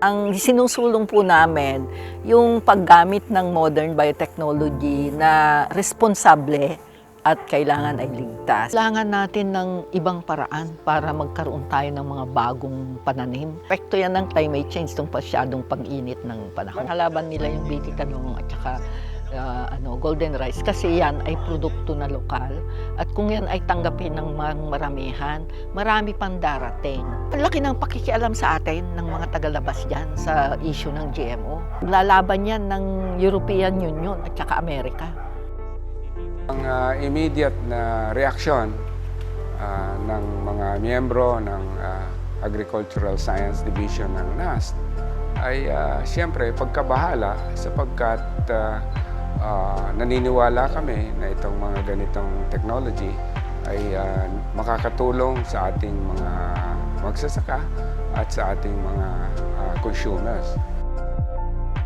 Ang sinusulong po namin, yung paggamit ng modern biotechnology na responsable at kailangan ay ligtas. Kailangan natin ng ibang paraan para magkaroon tayo ng mga bagong pananim. Epekto yan ng climate change, itong pasyadong pag-init ng panahon. Halaban nila yung Talong at saka ah, ano, golden rice kasi yan ay produkto na lokal at kung yan ay tanggapin ng maramihan, marami pang darating. Ang laki ng pakikialam sa atin ng mga tagalabas dyan sa issue ng GMO. Lalaban yan ng European Union at saka Amerika. Ang ah, immediate na reaksyon ah, ng mga miyembro ng ah, Agricultural Science Division ng NAST ay ah, siyempre pagkabahala sapagkat ah, ah, naniniwala kami na itong mga ganitong technology ay ah, makakatulong sa ating mga magsasaka at sa ating mga ah, consumers.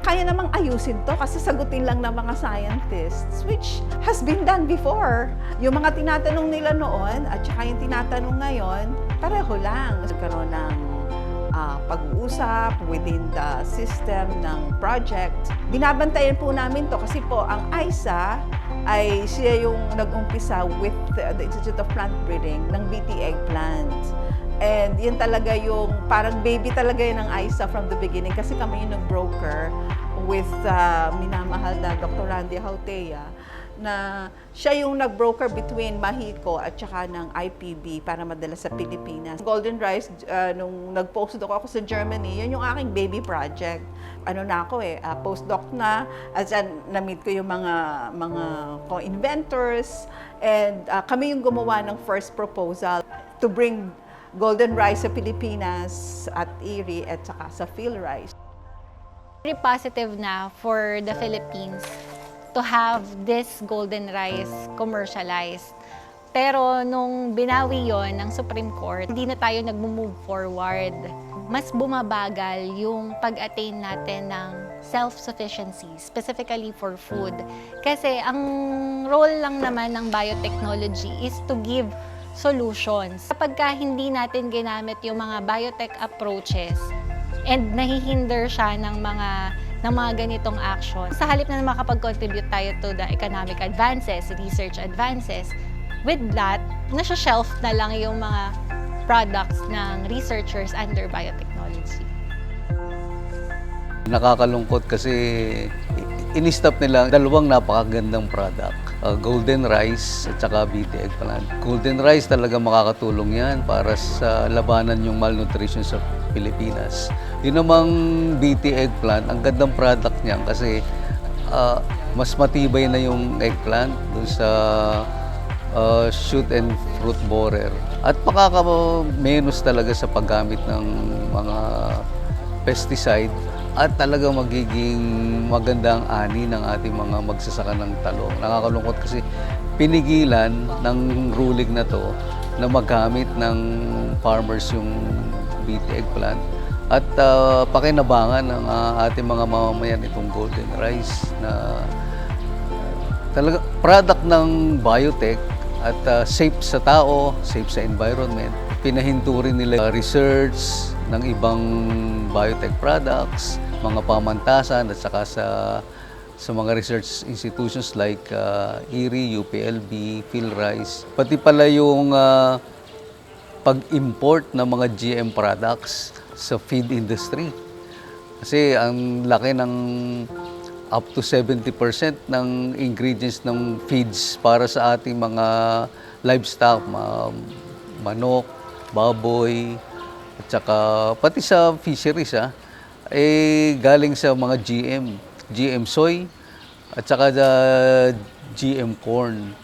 kaya namang ayusin to kasi sagutin lang ng mga scientists, which has been done before. Yung mga tinatanong nila noon at saka yung tinatanong ngayon, pareho lang. Nagkaroon ng ah, pag-uusap within the system ng project. Binabantayan po namin to kasi po ang ISA ay siya yung nag-umpisa with the, the Institute of Plant Breeding ng BT eggplant. And yun talaga yung parang baby talaga yun ng ISA from the beginning kasi kami yung nag-broker with uh, minamahal na Dr. Randy Hautea na siya yung nag-broker between Mahiko at saka ng IPB para madala sa Pilipinas. Golden Rice, uh, nung nag-postdoc ako sa Germany, yun yung aking baby project. Ano na ako eh, uh, postdoc na, at saan na-meet ko yung mga, mga co-inventors, and uh, kami yung gumawa ng first proposal to bring golden rice sa Pilipinas at Erie at saka sa Phil Rice. Very positive na for the Philippines to have this golden rice commercialized. Pero nung binawi yon ng Supreme Court, hindi na tayo nag-move forward. Mas bumabagal yung pag-attain natin ng self-sufficiency, specifically for food. Kasi ang role lang naman ng biotechnology is to give solutions. Kapag ka hindi natin ginamit yung mga biotech approaches and nahihinder siya ng mga ng mga ganitong action. Sa halip na makapag-contribute tayo to the economic advances, research advances, with that, nasa shelf na lang yung mga products ng researchers under biotechnology. Nakakalungkot kasi in-stop nila dalawang napakagandang product. Uh, golden rice at saka BT eggplant. Golden rice talaga makakatulong yan para sa labanan yung malnutrition sa Pilipinas. Yun namang BT eggplant, ang gandang product niyan kasi uh, mas matibay na yung eggplant dun sa uh, shoot and fruit borer. At makaka-menos talaga sa paggamit ng mga pesticide at talaga magiging magandang ani ng ating mga magsasaka ng talong. Nakakalungkot kasi pinigilan ng ruling na to na magamit ng farmers yung BT eggplant at uh, pakinabangan ng uh, ating mga mamamayan itong golden rice na talaga product ng biotech at uh, safe sa tao, safe sa environment. Pinahinto rin nila research ng ibang biotech products, mga pamantasan at saka sa sa mga research institutions like uh, ERI, UPLB, PhilRice. Pati pala yung uh, pag-import ng mga GM products sa feed industry. Kasi ang laki ng up to 70% ng ingredients ng feeds para sa ating mga livestock, ma- manok, baboy, at saka pati sa fisheries ha, eh galing sa mga GM, GM soy, at saka the GM corn.